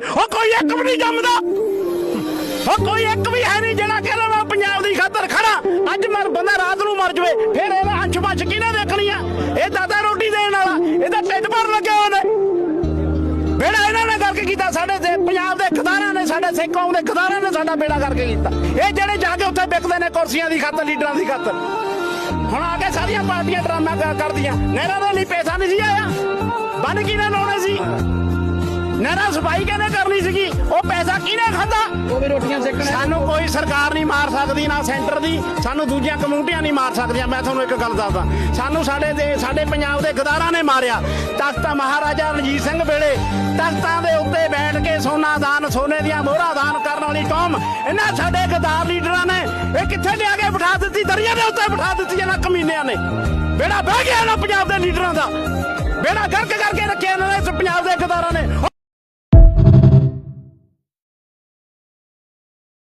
ਉਹ ਕੋਈ ਇੱਕ ਵੀ ਨਹੀਂ ਜੰਮਦਾ। ਉਹ ਕੋਈ ਇੱਕ ਵੀ ਹੈ ਨਹੀਂ ਜਿਹੜਾ ਕਹਿੰਦਾ ਮੈਂ ਪੰਜਾਬ ਦੀ ਖਾਤਰ ਖੜਾ ਅੱਜ ਮਰ ਬੰਦਾ ਰਾਤ ਨੂੰ ਮਰ ਜਵੇ, ਫਿਰ ਇਹਦਾ ਹੰਝ ਮੱਚ ਕਿਹਨੇ ਦੇਖਣੀ ਆ? ਇਹ ਦਾਦਾ ਰੋਟੀ ਦੇਣ ਵਾਲਾ, ਇਹਦਾ ਢਿੱਡ ਭਰ ਲੱਗਿਆ ਉਹਨੇ ਬੇੜਾ ਇਹਨਾਂ ਨੇ ਕਰਕੇ ਕੀਤਾ, ਸਾਡੇ ਤੇ ਪੰਜਾਬ ਦੇ ਖਦਾਰਾਂ ਨੇ, ਸਾਡੇ ਸਿੱਖ ਕੌਮ ਦੇ ਖਦਾਰਾਂ ਨੇ ਸਾਡਾ ਬੇੜਾ ਕਰਕੇ ਕੀਤਾ। ਇਹ ਜਿਹੜੇ ਜਾ ਕੇ ਉੱਥੇ ਵਿਕਦੇ ਨੇ ਕੁਰਸੀਆਂ ਦੀ ਖਾਤਰ, ਲੀਡਰਾਂ ਦੀ ਖਾਤਰ। ਹੁਣ ਆ ਕੇ ਸਾਰੀਆਂ ਪਾਰਟੀਆਂ ਡਰਾਮਾ ਕਰਦੀਆਂ। ਨਹਿਰਾਂ ਦੇ ਲਈ ਪੈਸਾ ਨਹੀਂ ਸੀ ਆਇਆ। ਬੰਨ ਕਿਹਨੇ ਲਾਉਣੇ ਸੀ? ਨਹਿਰਾਂ ਸਫ਼ਾਈ ਕਿਹਨੇ ਕਰਨੀ ਸੀਗੀ। ਉਹ ਪੈਸਾ ਕਿਹਨੇ ਖਾਦਾ? ਉਹ ਵੀ ਰੋਟੀਆਂ ਸੇਕਣ ਸਾਨੂੰ ਕੋਈ ਸਰਕਾਰ ਨਹੀਂ ਮਾਰ ਸਕਦੀ ਨਾ ਸੈਂਟਰ ਦੀ। ਸਾਨੂੰ ਦੂਜੀਆਂ ਕਮਿਊਨਿਟੀਆਂ ਨਹੀਂ ਮਾਰ ਸਕਦੀਆਂ। ਮੈਂ ਤੁਹਾਨੂੰ ਇੱਕ ਗੱਲ ਦੱਸਦਾ। ਸਾਨੂੰ ਸਾਡੇ ਦੇ ਸਾਡੇ ਪੰਜਾਬ ਦੇ ਗਦਾਰਾਂ ਨੇ ਮਾਰਿਆ। ਤਖਤ ਮਹਾਰਾਜਾ ਰਣਜੀਤ ਸਿੰਘ ਵੇਲੇ ਤਖਤਾਂ ਦੇ ਉੱਤੇ ਬੈਠ ਕੇ ਸੋਨਾ ਦਾਨ ਸੋਨੇ ਦੀਆਂ ਮੋਹਰਾਂ ਦਾਨ ਕਰਨ ਵਾਲੀ ਕੌਮ ਇਹਨਾਂ ਸਾਡੇ ਗਦਾਰ ਲੀਡਰਾਂ ਨੇ ਇਹ ਕਿੱਥੇ ਲਿਆ ਕੇ ਬਿਠਾ ਦਿੱਤੀ? ਦਰਿਆ ਦੇ ਉੱਤੇ ਬਿਠਾ ਦਿੱਤੀ ਇਹਨਾਂ ਕਮੀਨਿਆਂ ਨੇ। ਬੇੜਾ ਬਹਿ ਗਿਆ ਇਹਨਾਂ ਪੰਜਾਬ ਦੇ ਲੀਡਰਾਂ ਦਾ। ਬੇੜਾ ਗਰਕ ਕਰਕੇ ਰੱਖਿਆ ਇਹਨਾਂ ਨੇ